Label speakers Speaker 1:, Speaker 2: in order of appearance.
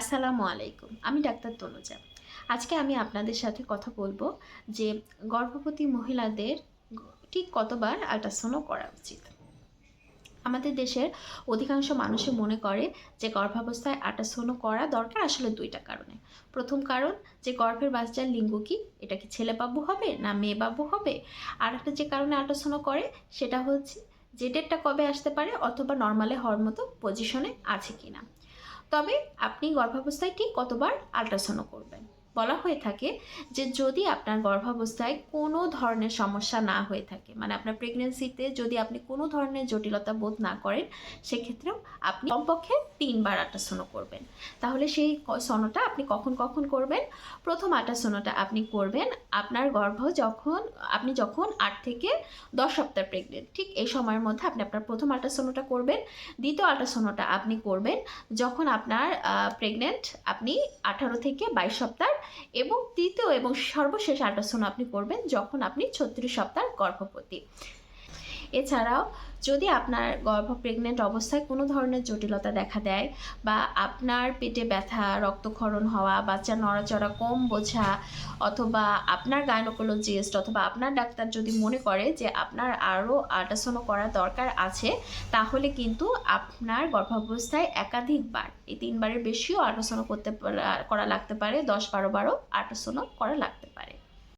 Speaker 1: আসসালামু আলাইকুম, আমি ডাক্তার তনুজা। আজকে আমি আপনাদের সাথে কথা বলব যে গর্ভবতী মহিলাদের ঠিক কতবার আল্ট্রাসাউন্ড করা উচিত। আমাদের দেশের অধিকাংশ মানুষে মনে করে যে গর্ভাবস্থায় আল্ট্রাসাউন্ড করা দরকার আসলে দুইটা কারণে। প্রথম কারণ, যে গর্ভের বাচ্চার লিঙ্গ কি, এটা কি ছেলে বাবু হবে না মেয়ে বাবু হবে? আর একটা যে কারণে আল্ট্রাসাউন্ড করে, সেটা হচ্ছে যে ডেটটা কবে আসতে পারে অথবা নর্মালে হওয়ার মতো পজিশনে আছে কিনা। তবে আপনি গর্ভাবস্থায় ঠিক কতবার আল্ট্রাসাউন্ড করবেন। বলা হয়ে থাকে যে যদি আপনার গর্ভাবস্থায় কোনো ধরনের সমস্যা না হয়ে থাকে মানে আপনার প্রেগনেন্সিতে যদি আপনি কোনো ধরনের জটিলতা বোধ না করেন, সেক্ষেত্রেও আপনি কমপক্ষে তিনবার আল্ট্রাসাউন্ড করবেন। তাহলে সেই সনোটা আপনি কখন কখন করবেন? প্রথম আল্ট্রাসাউন্ডটা আপনি করবেন আপনার গর্ভ যখন, আপনি যখন আট থেকে দশ সপ্তাহ প্রেগনেন্ট ঠিক এই সময়ের মধ্যে আপনি আপনার প্রথম আল্ট্রাসাউন্ডটা করবেন, দ্বিতীয় আল্ট্রাসাউন্ডটা আপনি করবেন যখন আপনার প্রেগনেন্ট আপনি আঠারো থেকে বাইশ সপ্তাহ এবং তৃতীয় এবং সর্বশেষ আল্ট্রাসাউন্ড আপনি করবেন যখন আপনি ছত্রিশ সপ্তাহ গর্ভবতী। এছাড়াও যদি আপনার গর্ভ প্রেগনেন্ট অবস্থায় কোনো ধরনের জটিলতা দেখা দেয় বা আপনার পেটে ব্যথা, রক্তক্ষরণ হওয়া বাচ্চা নড়াচড়া কম বোঝা অথবা আপনার গাইনোকোলজিস্ট অথবা আপনার ডাক্তার যদি মনে করে যে আপনার আরও আল্ট্রাসাউন্ড করা দরকার আছে, তাহলে কিন্তু আপনার গর্ভাবস্থায় একাধিকবার, এই তিনবারের বেশিও আল্ট্রাসাউন্ড করতে করা লাগতে পারে, দশ বারো বারো আল্ট্রাসাউন্ড করা লাগতে পারে।